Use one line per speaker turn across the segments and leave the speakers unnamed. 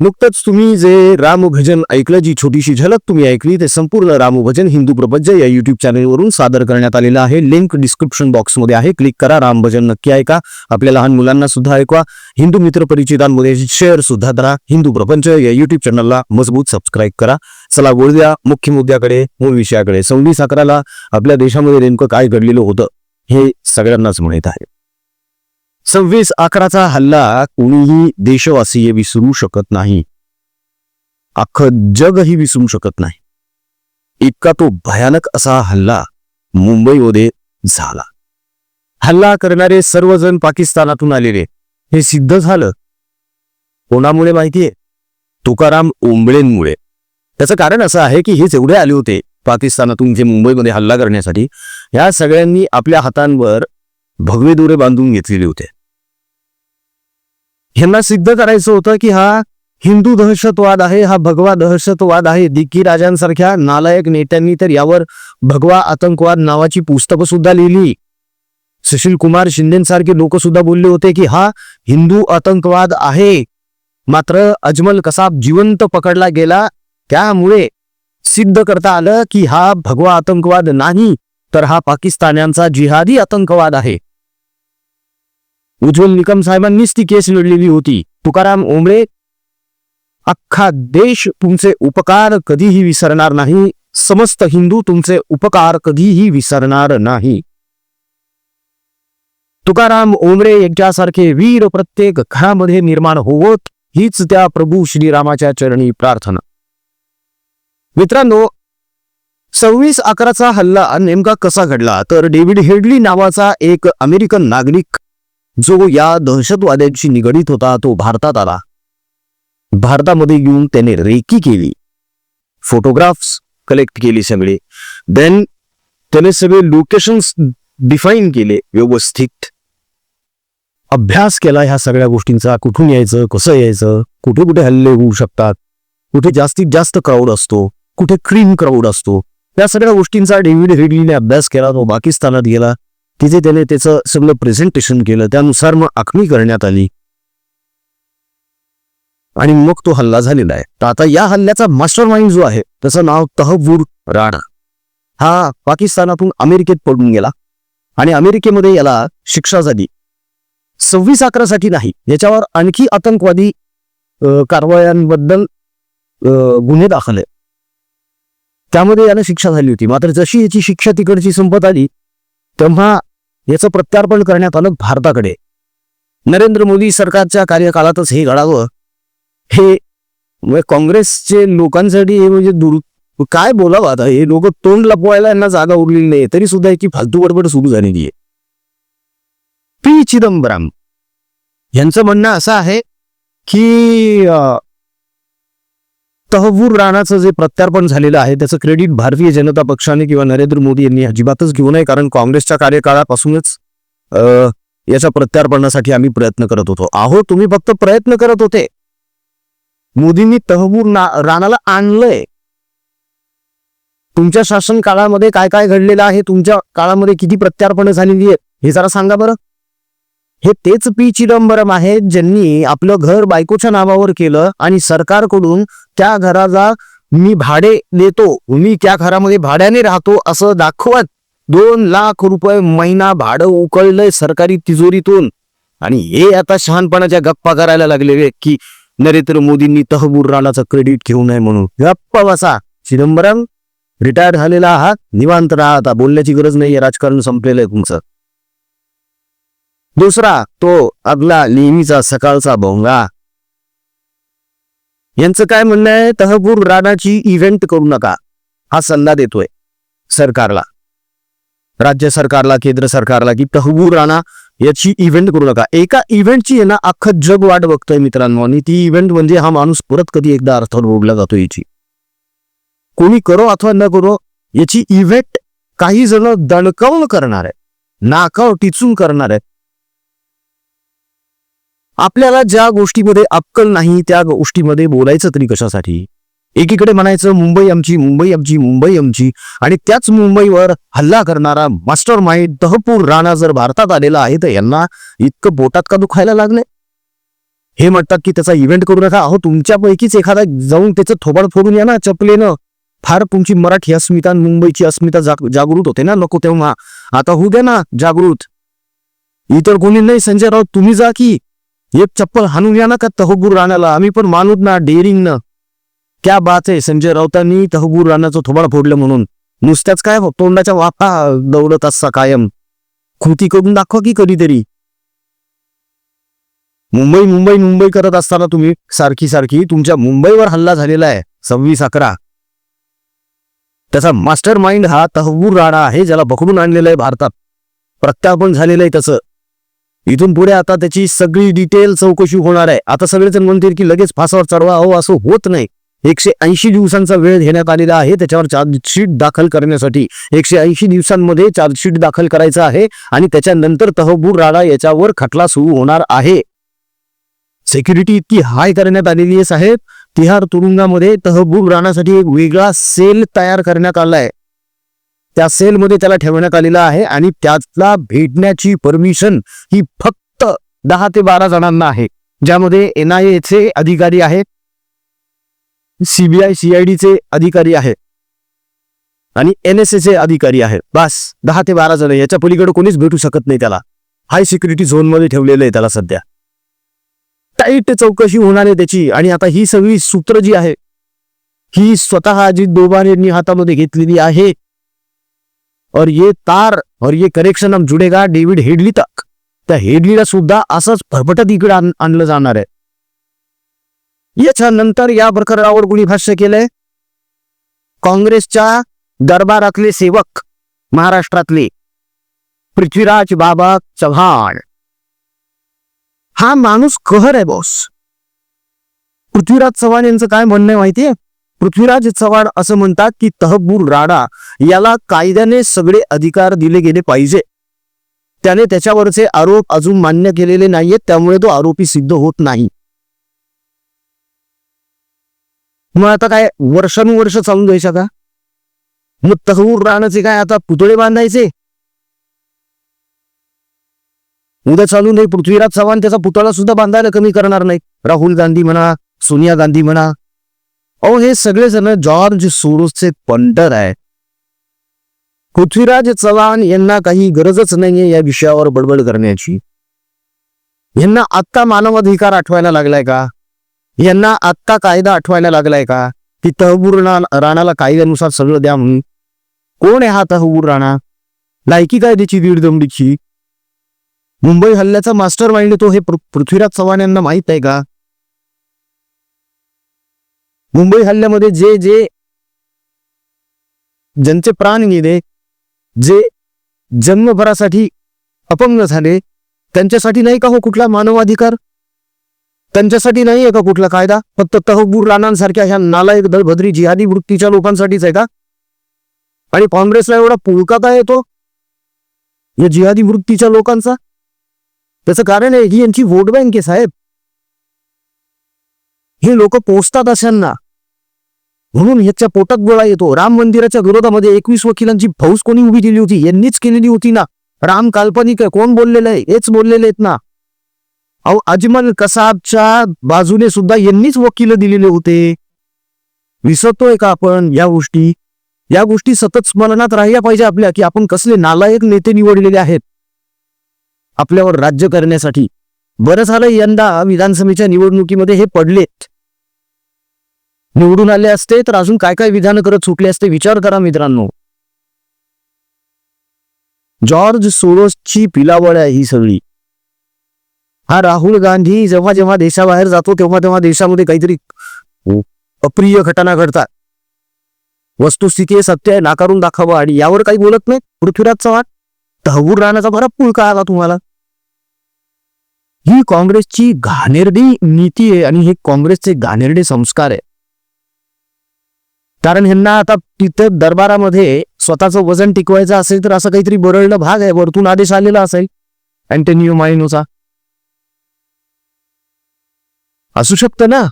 नुकतंच तुम्ही जे रामभजन ऐकलं जी छोटीशी झलक तुम्ही ऐकली ते संपूर्ण रामभजन हिंदू प्रपंच या युट्यूब चॅनेलवरून सादर करण्यात आलेलं आहे. लिंक डिस्क्रिप्शन बॉक्समध्ये आहे. क्लिक करा रामभजन नक्की ऐका. आपल्या लहान मुलांना सुद्धा ऐकवा. हिंदू मित्र परिचितांमध्ये शेअर सुद्धा करा हिंदू प्रपंच या युट्यूब चॅनलला मजबूत सबस्क्राईब करा. चला बोलूया मुख्य मुद्द्याकडे मूळ विषयाकडे. सव्वीस अकराला आपल्या देशामध्ये नेमकं काय घडलेलं होतं हे सगळ्यांनाच माहीत आहे. सव्वीस अकराचा हल्ला कोणीही देशवासीय विसरू शकत नाही. अख्खं जगही विसरू शकत नाही. इतका तो भयानक असा हल्ला मुंबईमध्ये झाला. हल्ला करणारे सर्वजण पाकिस्तानातून आलेले. हे सिद्ध झालं. कोणामुळे माहितीये? तुकाराम ओंबळेंमुळे. त्याचं कारण असं आहे की हे जेवढे आले होते पाकिस्तानातून जे मुंबईमध्ये हल्ला करण्यासाठी. या सगळ्यांनी आपल्या हातांवर भगवे दोरे बांधून घेतलेले होते. ह्यांना सिद्ध करायचं होतं की हा हिंदू दहशतवाद आहे हा भगवा दहशतवाद आहे. दिक्की राजांसारख्या नालायक नेत्यांनी तर यावर भगवा आतंकवाद नावाची पुस्तकं सुद्धा लिहिली. सुशील कुमार शिंदेसारखे लोक सुद्धा बोलले होते की हा हिंदू आतंकवाद आहे. मात्र अजमल कसाब जिवंत पकडला गेला. त्यामुळे सिद्ध करता आलं की हा भगवा आतंकवाद नाही तर हा पाकिस्तान्यांचा जिहादी आतंकवाद आहे. उज्ज्वल निकम साहेबांनीच ती केस लढलेली होती. तुकाराम ओंबळे अख्खा देश तुमचे उपकार कधीही विसरणार नाही. समस्त हिंदू तुमचे उपकार कधीही विसरणार नाही. तुकाराम ओंबळे यांच्यासारखे वीर प्रत्येक घरामध्ये निर्माण होवत हीच त्या प्रभू श्रीरामाच्या चरणी प्रार्थना. मित्रांनो सव्वीस अकराचा हल्ला नेमका कसा घडला? तर डेव्हिड हेडली नावाचा एक अमेरिकन नागरिक जो या दहशतवाद्यांशी निगडीत होता तो भारतात आला. भारतामध्ये येऊन त्याने रेकी केली. फोटोग्राफ्स कलेक्ट केली सगळे. देन त्याने सगळे लोकेशन्स डिफाईन केले व्यवस्थित. अभ्यास केला ह्या सगळ्या गोष्टींचा कुठून यायचं कसं यायचं कुठे कुठे हल्ले होऊ शकतात कुठे जास्तीत जास्त क्राऊड असतो कुठे क्रीम क्राऊड असतो. या सगळ्या गोष्टींचा डेव्हिड हेडलीने अभ्यास केला तो पाकिस्तानात गेला. तिथे त्याने त्याचं सगळं प्रेझेंटेशन केलं त्यानुसार मग आखणी करण्यात आली. आणि मग तो हल्ला झालेला आहे. तर आता या हल्ल्याचा मास्टर माइंड जो आहे त्याचं नाव तहवूर राणा. हा पाकिस्तानातून अमेरिकेत पडून गेला. आणि अमेरिकेमध्ये याला शिक्षा झाली. सव्वीस अकरासाठी नाही याच्यावर आणखी आतंकवादी कारवायांबद्दल गुन्हे दाखल आहे त्यामध्ये याला शिक्षा झाली होती. मात्र जशी याची शिक्षा तिकडची संपत आली तेव्हा याचं प्रत्यार्पण करण्यात आलं भारताकडे. नरेंद्र मोदी सरकारच्या कार्यकाळातच हे घडावं. हे म्हणजे काँग्रेसचे लोकांसाठी हे म्हणजे दूर काय बोलावं आता? हे लोक तोंड लपवायला यांना जागा उरलेली नाही तरी सुद्धा याची फालतू बडबड सुरू झालेली आहे. पी चिदंबरम. यांचं म्हणणं असं आहे की तहवूर राणाचं जे प्रत्यार्पण झालेलं आहे त्याचं क्रेडिट भारतीय जनता पक्षाने किंवा नरेंद्र मोदी यांनी अजिबातच घेऊ नये कारण काँग्रेसच्या कार्यकाळापासूनच याच्या प्रत्यार्पणासाठी आम्ही प्रयत्न करत होतो. आहो तुम्ही फक्त प्रयत्न करत होते. मोदींनी तहवूर राणाला आणलंय. तुमच्या शासन काळामध्ये काय काय घडलेलं आहे? तुमच्या काळामध्ये किती प्रत्यार्पण झालेली आहेत? हे जरा सांगा बरं. हे तेच पी चिदंबरम आहेत ज्यांनी आपलं घर बायकोच्या नावावर केलं आणि सरकारकडून त्या घराला मी भाडे देतो मी त्या घरामध्ये भाड्याने राहतो असं दाखवत दोन लाख रुपये महिना भाडं उकळलंय सरकारी तिजोरीतून. आणि हे आता शहाणपणाच्या गप्पा करायला लागलेले की नरेंद्र मोदींनी तहबूर राणाचं क्रेडिट घेऊ नये म्हणून. गप्पा बसा. चिदंबरम रिटायर झालेला आहात निवांत राहा आता. बोलण्याची गरज नाहीये. राजकारण संपलेलं आहे तुमचं. दुसरा तो आपला नेहमीचा सकाळचा भोंगा. यांचं काय म्हणणं आहे? तहबूर राणाची इव्हेंट करू नका हा सल्ला देतोय सरकारला. राज्य सरकारला केंद्र सरकारला की तहबूर राणा याची इव्हेंट करू नका. एका इव्हेंटची आहे ना अख्खं जग वाट बघतोय मित्रांनो आणि ती इव्हेंट म्हणजे हा माणूस परत कधी एकदा अर्थावर ओढला जातो याची. कोणी करो अथवा न करो याची इव्हेंट काही जण दणकवून करणार आहे नाकाव टिचून करणार आहे आपल्याला ज्या गोष्टीमध्ये अक्कल नाही त्या गोष्टीमध्ये बोलायचं तरी कशासाठी? एकीकडे म्हणायचं मुंबई आमची मुंबई आमची मुंबई आमची. आणि त्याच मुंबईवर हल्ला करणारा मास्टर माइंड तहपूर राणा जर भारतात आलेला आहे तर यांना इतकं बोटात का दुखायला लागले? हे म्हणतात की त्याचा इव्हेंट करू नका. अहो तुमच्यापैकीच एखादा जाऊन त्याचं थोबाड फोडून या ना चपलेनं. फार तुमची मराठी अस्मिता आणि मुंबईची अस्मिता जाग जागृत होते ना नको तेव्हा. आता होऊ द्या ना जागृत. इतर कोणी नाही संजय राऊत तुम्ही जा की. एक चप्पल हाणून या ना का तहबूर राणाला? आम्ही पण मानूत ना डेअरिंग न. क्या बात आहे संजय राऊतांनी तहबूर राणाचं थोबाड फोडलं म्हणून. नुसत्याच काय हो, तोंडाच्या वाफा दौडत असा कायम. कृती करून दाखवा की कधीतरी. मुंबई मुंबई मुंबई करत असताना तुम्ही सारखी सारखी तुमच्या मुंबईवर हल्ला झालेला आहे सव्वीस अकरा. त्याचा मास्टर माइंड हा तहबूर राणा आहे ज्याला पकडून आणलेला आहे भारतात. प्रत्यार्पण झालेलं आहे त्याचं इथून पुढे आता त्याची सगळी डिटेल चौकशी होणार आहे. आता सगळेजण म्हणतील की लगेच फासावर चढवा हो असं होत नाही. एकशे ऐंशी दिवसांचा वेळ घेण्यात आलेला आहे त्याच्यावर चार्जशीट दाखल करण्यासाठी. एकशे ऐंशी दिवसांमध्ये चार्जशीट दाखल करायचं आहे आणि त्याच्यानंतर तहबूर राणा याच्यावर खटला सुरू होणार आहे. सेक्युरिटी इतकी हाय करण्यात आलेली आहे साहेब. तिहार तुरुंगामध्ये तहबूब राहण्यासाठी एक वेगळा सेल तयार करण्यात आला आहे त्या सेलमध्ये त्याला ठेवण्यात आलेला आहे आणि त्याला भेटण्याची परमिशन ही फक्त दहा ते बारा जणांना आहे ज्यामध्ये एनआयएचे अधिकारी आहेत सीबीआय सीआयडीचे अधिकारी आहेत आणि एन एस चे अधिकारी आहेत बस दहा ते बारा जण याच्या पलीकडे कोणीच भेटू शकत नाही त्याला. हाय सिक्युरिटी झोनमध्ये ठेवलेलं आहे त्याला सध्या. टाईट चौकशी होणार आहे त्याची आणि आता ही सगळी सूत्र जी आहे ही स्वतः अजित दोबार यांनी हातामध्ये घेतलेली आहे. और ये तार और ये करेक्शन हम जुडेगा डेव्हिड हेडली तक। त्या हेडलीला सुद्धा असंच भरभटत इकडे आणलं जाणार आहे. याच्यानंतर या प्रकरणावर कुणी भाष्य केलंय. काँग्रेसच्या दरबारातले सेवक महाराष्ट्रातले पृथ्वीराज बाबा चव्हाण. हा माणूस कहर आहे बॉस पृथ्वीराज चव्हाण यांचं काय म्हणणं आहे माहितीये? पृथ्वीराज चव्हाण असं म्हणतात की तहबूर राणा याला कायद्याने सगळे अधिकार दिले गेले पाहिजे. त्याने त्याच्यावरचे आरोप अजून मान्य केलेले नाहीयेत त्यामुळे तो आरोपी सिद्ध होत नाही. मग आता काय वर्षानुवर्ष चालून द्यायचा का मग तहबूर राणाचे काय आता पुतळे बांधायचे? उद्या चालू नाही पृथ्वीराज चव्हाण त्याचा पुतळा सुद्धा बांधायला कमी करणार नाही. राहुल गांधी म्हणा सोनिया गांधी म्हणा अहो हे सगळे जण जॉर्ज सोरोसचे पंटर आहे पृथ्वीराज चव्हाण यांना काही गरजच नाहीये या विषयावर बडबड करण्याची. यांना आत्ता मानवाधिकार आठवायला लागलाय का? यांना आत्ता कायदा आठवायला लागलाय का? की तहबूर राणाला कायद्यानुसार सगळं द्या म्हणून. कोण आहे हा तहबूर राणा? लायकी काय त्याची दीड दमडीची मुंबई हल्ल्याचा मास्टर माइंड तो हे पृथ्वीराज चव्हाण यांना माहीत आहे का? मुंबई हल्ल्यामध्ये जे जे ज्यांचे प्राण गेले जे जन्मभरासाठी अपंग झाले त्यांच्यासाठी नाही का हो कुठला मानवाधिकार? त्यांच्यासाठी नाही आहे का कुठला कायदा? फक्त तहबूर राणांसारख्या ह्या नालायक दळभद्री जिहादी वृत्तीच्या लोकांसाठीच आहे का? आणि काँग्रेसला एवढा पुळका काय येतो? या जिहादी वृत्तीच्या लोकांचा? त्याचं कारण आहे ही यांची वोट बँक आहे साहेब. हे लोक पोचतात अशांना. म्हणून याच्या पोटात गोळा येतो. राम मंदिराच्या विरोधामध्ये एकवीस वकिलांची फौज कोणी उभी केली होती? यांनीच केलेली होती ना. राम काल्पनिक आहे. कोण बोललेलं आहे? हेच बोललेले आहेत ना. अहो अजमल कसाबच्या बाजूने सुद्धा यांनीच वकील दिलेले होते. विसरतोय का आपण या गोष्टी? या गोष्टी सतत स्मरणात राहिल्या पाहिजे आपल्या की आपण कसले नालायक नेते निवडलेले आहेत आपल्यावर राज्य करण्यासाठी. बरं झालं यंदा विधानसभेच्या निवडणुकीमध्ये हे पडलेत. निवडून आले असते तर अजून काय काय विधान करत सुटले असते विचार करा मित्रांनो. जॉर्ज सोरोसची पिलावळ आहे ही सगळी. हा राहुल गांधी जेव्हा जेव्हा देशाबाहेर जातो तेव्हा तेव्हा देशामध्ये काहीतरी अप्रिय घटना घडतात. वस्तुस्थिती सत्य आहे नाकारून दाखवा आणि यावर काही बोलत नाही पृथ्वीराज चव्हाण तहबूर राहण्याचा बरा पुळका आला तुम्हाला. ही काँग्रेसची घाणेरडी नीती आहे आणि हे काँग्रेसचे घाणेरडे संस्कार आहे. कारण ह्यांना आता तिथं दरबारामध्ये स्वतःचं वजन टिकवायचं असेल तर असं काहीतरी बरळलं भाग आहे वरतून आदेश आलेला असेल. अँटोनिओ मायनोचा असू शकतं ना?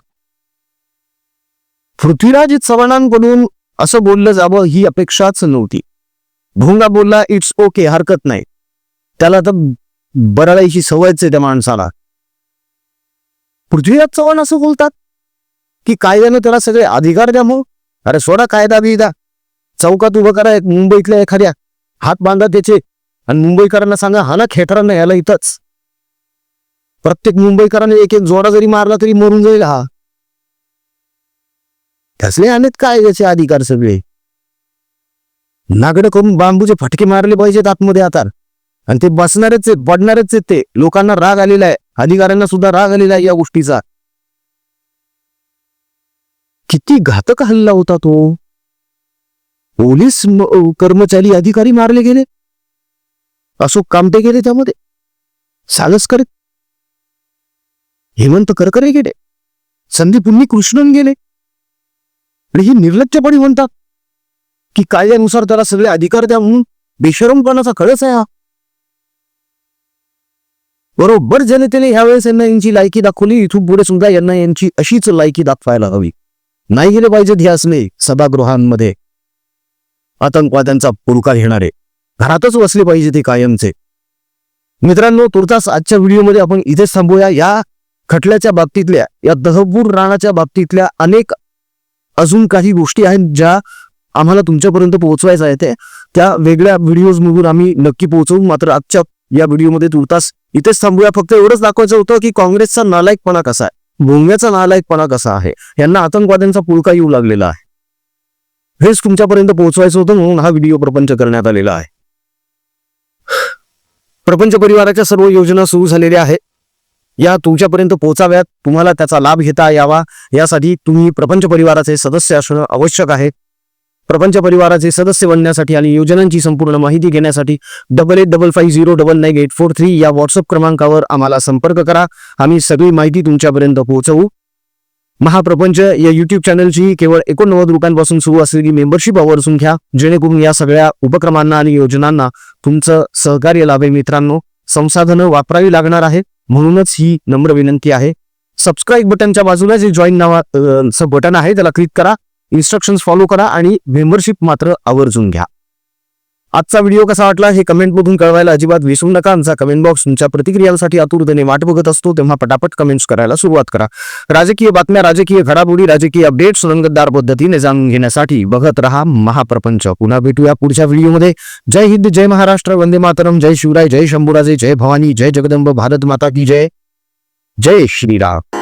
पृथ्वीराज चव्हाणांकडून असं बोललं जावं ही अपेक्षाच नव्हती. भोंगा बोलला इट्स ओके हरकत नाही. त्याला तर बरळायची सवयच आहे त्या माणसाला. पृथ्वीराज चव्हाण असं बोलतात? की कायद्यानं त्याला सगळे अधिकार द्या मग? अरे सोडा कायदा बिदा चौकात उभं करा एक मुंबईतल्या एखाद्या. हात बांधा त्याचे. आणि मुंबईकरांना सांगा हा ना खेटरांना याला इथंच. प्रत्येक मुंबईकरांनी एक एक जोडा जरी मारला तरी मरून जाईल हा. कसले आणत काय याचे अधिकार सगळे. नागड करून बांबूचे फटके मारले पाहिजेत आतमध्ये आता. आणि ते बसणारच आहेत पडणारच आहेत ते. लोकांना राग आलेला आहे. अधिकाऱ्यांना सुद्धा राग आलेला आहे या गोष्टीचा. किती घातक हल्ला होता तो. पोलीस कर्मचारी अधिकारी मारले गेले. अशोक कामटे गेले त्यामध्ये. सालसकर. हेमंत करकरे गेले. संदीप उन्नी कृष्णन गेले. आणि ही निर्लज्जपणी म्हणतात की कायद्यानुसार त्याला सगळे अधिकार द्या म्हणून बेशरमपणाचा कळस आहे हा. बरोबर जनतेने ह्यावेळेस यांना यांची लायकी दाखवली. इथून पुढे सुद्धा यांना यांची अशीच लायकी दाखवायला हवी. नाही गेले पाहिजेत हे असले सभागृहांमध्ये. आतंकवाद्यांचा पुरकार घेणारे. घरातच बसले पाहिजे ते कायमचे. मित्रांनो तुर्तास आजच्या व्हिडिओमध्ये आपण इथेच थांबूया. या खटल्याच्या बाबतीतल्या या दहबूर राणाच्या बाबतीतल्या अनेक अजून काही गोष्टी आहेत ज्या आम्हाला तुमच्यापर्यंत पोहोचवायचं आहे ते. त्या वेगळ्या व्हिडिओजमधून आम्ही नक्की पोहोचवू. मात्र आजच्या या व्हिडिओमध्ये तुर्तास इथेच थांबूया. फक्त एवढंच दाखवायचं होतं की काँग्रेसचा नालायकपणा कसा आहे. भोंग्याचा नालायकपणा कसा आहे? यांना आतंकवाद्यांचा पुळका येऊ लागलेला आहे. हेच तुमच्यापर्यंत पोहोचवायचं होतं म्हणून हा व्हिडिओ प्रपंच करण्यात आलेला आहे. प्रपंच परिवाराच्या सर्व योजना सुरू झालेल्या आहेत. या तुमच्यापर्यंत पोहोचाव्यात. तुम्हाला त्याचा लाभ घेता यावा. यासाठी तुम्ही प्रपंच परिवाराचे सदस्य असणं आवश्यक आहे. प्रपंच परिवाराचे सदस्य बनण्यासाठी आणि योजनांची संपूर्ण माहिती घेण्यासाठी double eight double five zero double nine eight four three या व्हॉट्सअप क्रमांकावर आम्हाला संपर्क करा. आम्ही सगळी माहिती तुमच्यापर्यंत पोहोचवू. महाप्रपंच या युट्यूब चॅनलची केवळ एकोणनव्वद रुपयांपासून सुरू असलेली मेंबरशिप आवर्सून घ्या. जेणेकरून या सगळ्या उपक्रमांना आणि योजनांना तुमचं सहकार्य लाभे मित्रांनो. संसाधनं वापरावी लागणार आहेत म्हणूनच ही नम्र विनंती आहे. सबस्क्राईब बटनच्या बाजूला जे जॉईन नावाचं बटन आहे त्याला क्लिक करा. इन्स्ट्रक्शन फॉलो करा आणि मेंबरशिप मात्र आवर्जून घ्या. आजचा व्हिडिओ कसा वाटला हे कमेंट बघून कळवायला अजिबात विसरू नका. आमचा कमेंट बॉक्स तुमच्या प्रतिक्रियांसाठी आतुरतेने वाट बघत असतो तेव्हा पटापट कमेंट्स करायला सुरुवात करा. राजकीय बातम्या राजकीय घडामोडी राजकीय अपडेट्स रंगतदार पद्धतीने जाणून घेण्यासाठी बघत रहा महाप्रपंच. पुन्हा भेटूया पुढच्या व्हिडिओमध्ये जय हिंद जय महाराष्ट्र वंदे मातरम जय शिवराय जय शंभूराजे जय भवानी जय जगदंब भारत माता की जय. जय श्रीराम.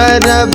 सुंदर